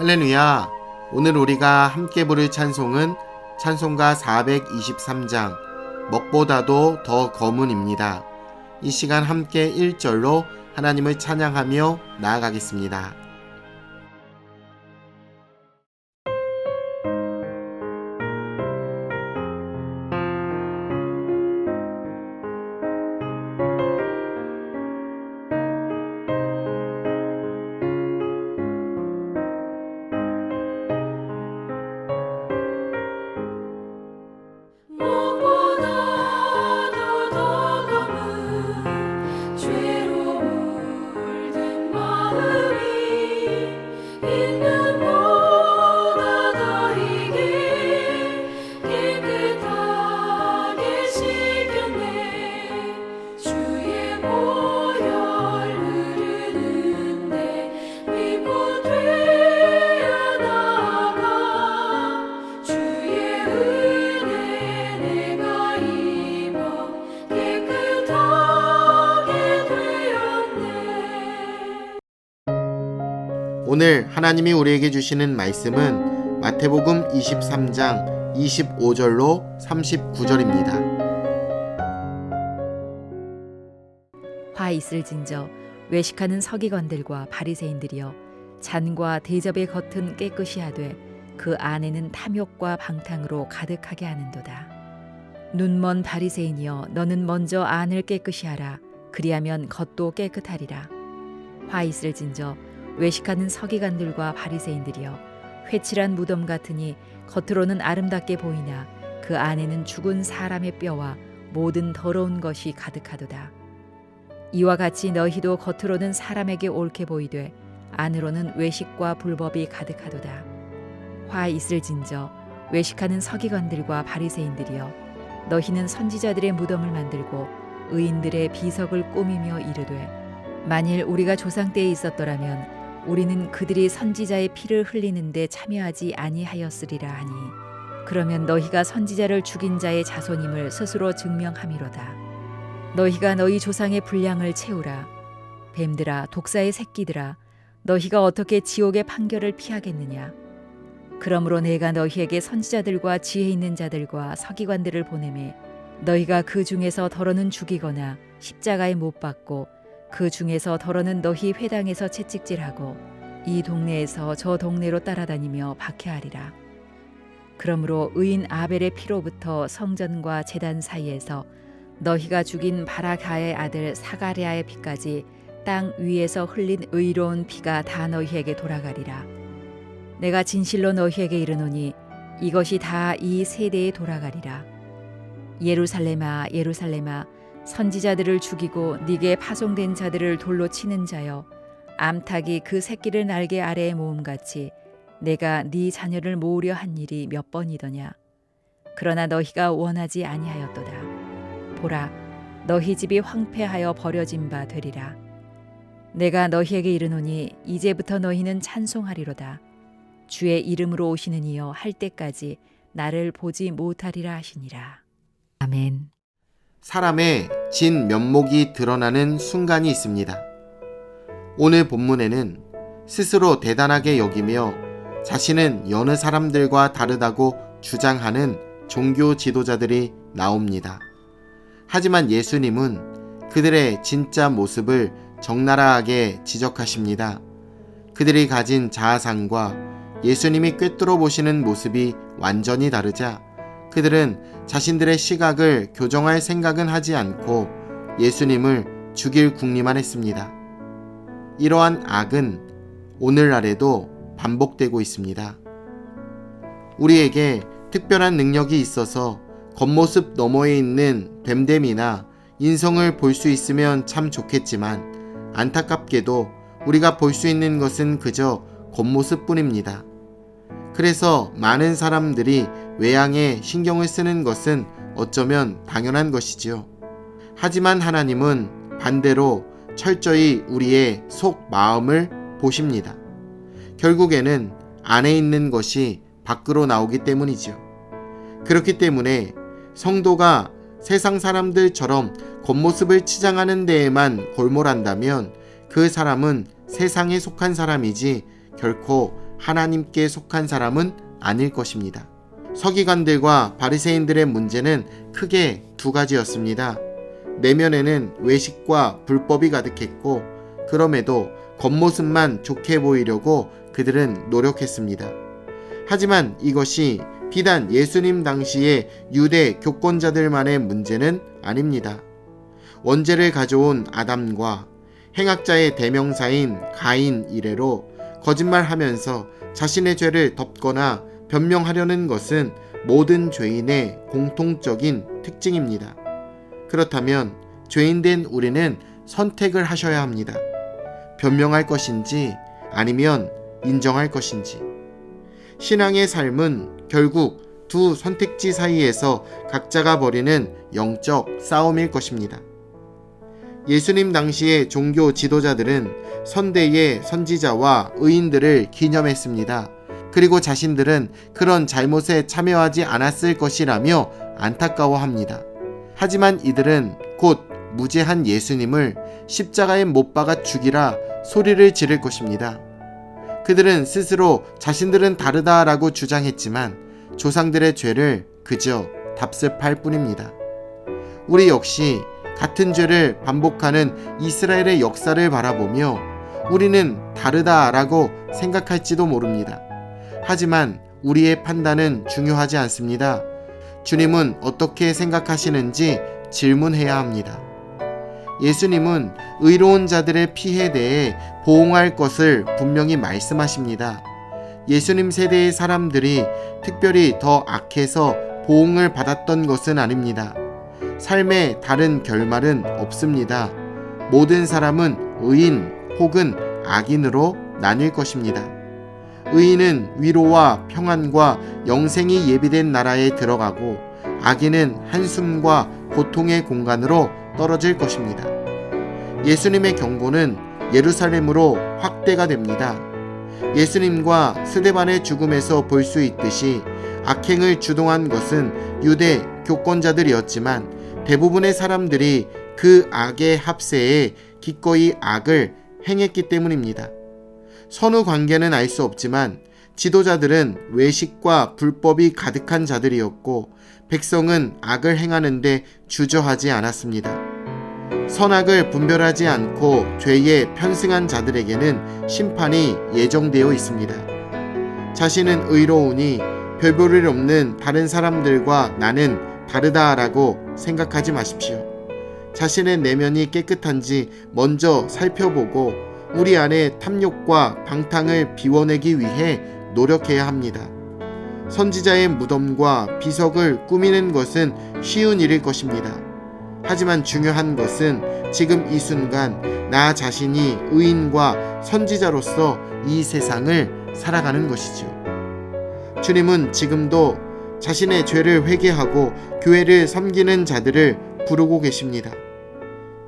할렐루야. 오늘 우리가 함께 부를 찬송은 찬송가 423장 먹보다도 더 거문입니다. 이 시간 함께 1절로 하나님을 찬양하며 나아가겠습니다. 오늘 하나님이 우리에게 주시는 말씀은 마태복음 23장 25절로 39절입니다. 화 있을진저 외식하는 서기관들과 바리새인들이여 잔과 대접의 겉은 깨끗이 하되 그 안에는 탐욕과 방탕으로 가득하게 하는도다. 눈먼 바리새인이여 너는 먼저 안을 깨끗이 하라 그리하면 겉도 깨끗하리라. 화 있을진저 외식하는 서기관들과 바리새인들이여 회칠한 무덤 같으니 겉으로는 아름답게 보이나 그 안에는 죽은 사람의 뼈와 모든 더러운 것이 가득하도다. 이와 같이 너희도 겉으로는 사람에게 옳게 보이되 안으로는 외식과 불법이 가득하도다. 화 있을진저 외식하는 서기관들과 바리새인들이여 너희는 선지자들의 무덤을 만들고 의인들의 비석을 꾸미며 이르되 만일 우리가 조상 때에 있었더라면 우리는 그들이 선지자의 피를 흘리는데 참여하지 아니하였으리라 하니 그러면 너희가 선지자를 죽인 자의 자손임을 스스로 증명함이로다. 너희가 너희 조상의 분량을 채우라. 뱀들아, 독사의 새끼들아, 너희가 어떻게 지옥의 판결을 피하겠느냐? 그러므로 내가 너희에게 선지자들과 지혜 있는 자들과 서기관들을 보내매 너희가 그 중에서 더러는 죽이거나 십자가에 못 박고 그 중에서 더러는 너희 회당에서 채찍질하고 이 동네에서 저 동네로 따라다니며 박해하리라. 그러므로 의인 아벨의 피로부터 성전과 제단 사이에서 너희가 죽인 바라가의 아들 사가랴의 피까지 땅 위에서 흘린 의로운 피가 다 너희에게 돌아가리라. 내가 진실로 너희에게 이르노니 이것이 다 이 세대에 돌아가리라. 예루살렘아 예루살렘아 선지자들을 죽이고 네게 파송된 자들을 돌로 치는 자여 암탉이 그 새끼를 날개 아래에 모음같이 내가 네 자녀를 모으려 한 일이 몇 번이더냐? 그러나 너희가 원하지 아니하였도다. 보라 너희 집이 황폐하여 버려진 바 되리라. 내가 너희에게 이르노니 이제부터 너희는 찬송하리로다. 주의 이름으로 오시는 이여 할 때까지 나를 보지 못하리라 하시니라. 아멘 사람의 진 면목이 드러나는 순간이 있습니다. 오늘 본문에는 스스로 대단하게 여기며 자신은 여느 사람들과 다르다고 주장하는 종교 지도자들이 나옵니다. 하지만 예수님은 그들의 진짜 모습을 적나라하게 지적하십니다. 그들이 가진 자아상과 예수님이 꿰뚫어 보시는 모습이 완전히 다르자 그들은 자신들의 시각을 교정할 생각은 하지 않고 예수님을 죽일 궁리만 했습니다. 이러한 악은 오늘날에도 반복되고 있습니다. 우리에게 특별한 능력이 있어서 겉모습 너머에 있는 뱀됨이나 인성을 볼 수 있으면 참 좋겠지만 안타깝게도 우리가 볼 수 있는 것은 그저 겉모습 뿐입니다. 그래서 많은 사람들이 외양에 신경을 쓰는 것은 어쩌면 당연한 것이지요. 하지만 하나님은 반대로 철저히 우리의 속 마음을 보십니다. 결국에는 안에 있는 것이 밖으로 나오기 때문이지요. 그렇기 때문에 성도가 세상 사람들처럼 겉모습을 치장하는 데에만 골몰한다면 그 사람은 세상에 속한 사람이지 결코 하나님께 속한 사람은 아닐 것입니다. 서기관들과 바리새인들의 문제는 크게 두 가지였습니다. 내면에는 외식과 불법이 가득했고 그럼에도 겉모습만 좋게 보이려고 그들은 노력했습니다. 하지만 이것이 비단 예수님 당시의 유대 교권자들만의 문제는 아닙니다. 원죄를 가져온 아담과 행악자의 대명사인 가인 이래로 거짓말하면서 자신의 죄를 덮거나 변명하려는 것은 모든 죄인의 공통적인 특징입니다. 그렇다면 죄인된 우리는 선택을 하셔야 합니다. 변명할 것인지 아니면 인정할 것인지. 신앙의 삶은 결국 두 선택지 사이에서 각자가 벌이는 영적 싸움일 것입니다. 예수님 당시의 종교 지도자들은 선대의 선지자와 의인들을 기념했습니다. 그리고 자신들은 그런 잘못에 참여하지 않았을 것이라며 안타까워합니다. 하지만 이들은 곧 무죄한 예수님을 십자가에 못 박아 죽이라 소리를 지를 것입니다. 그들은 스스로 자신들은 다르다라고 주장했지만 조상들의 죄를 그저 답습할 뿐입니다. 우리 역시 같은 죄를 반복하는 이스라엘의 역사를 바라보며 우리는 다르다라고 생각할지도 모릅니다. 하지만 우리의 판단은 중요하지 않습니다. 주님은 어떻게 생각하시는지 질문해야 합니다. 예수님은 의로운 자들의 피해 대해 보응할 것을 분명히 말씀하십니다. 예수님 세대의 사람들이 특별히 더 악해서 보응을 받았던 것은 아닙니다. 삶의 다른 결말은 없습니다. 모든 사람은 의인 혹은 악인으로 나뉠 것입니다. 의인은 위로와 평안과 영생이 예비된 나라에 들어가고 악인은 한숨과 고통의 공간으로 떨어질 것입니다. 예수님의 경고는 예루살렘으로 확대가 됩니다. 예수님과 스데반의 죽음에서 볼 수 있듯이 악행을 주동한 것은 유대 교권자들이었지만 대부분의 사람들이 그 악의 합세에 기꺼이 악을 행했기 때문입니다. 선후 관계는 알 수 없지만 지도자들은 외식과 불법이 가득한 자들이었고 백성은 악을 행하는데 주저하지 않았습니다. 선악을 분별하지 않고 죄에 편승한 자들에게는 심판이 예정되어 있습니다. 자신은 의로우니 별볼일 없는 다른 사람들과 나는 다르다라고 생각하지 마십시오. 자신의 내면이 깨끗한지 먼저 살펴보고 우리 안에 탐욕과 방탕을 비워내기 위해 노력해야 합니다. 선지자의 무덤과 비석을 꾸미는 것은 쉬운 일일 것입니다. 하지만 중요한 것은 지금 이 순간 나 자신이 의인과 선지자로서 이 세상을 살아가는 것이죠. 주님은 지금도 자신의 죄를 회개하고 교회를 섬기는 자들을 부르고 계십니다.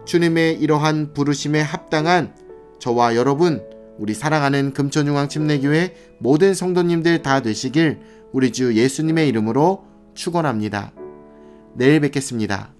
주님의 이러한 부르심에 합당한 저와 여러분, 우리 사랑하는 금천중앙 침례교회 모든 성도님들 다 되시길 우리 주 예수님의 이름으로 축원합니다. 내일 뵙겠습니다.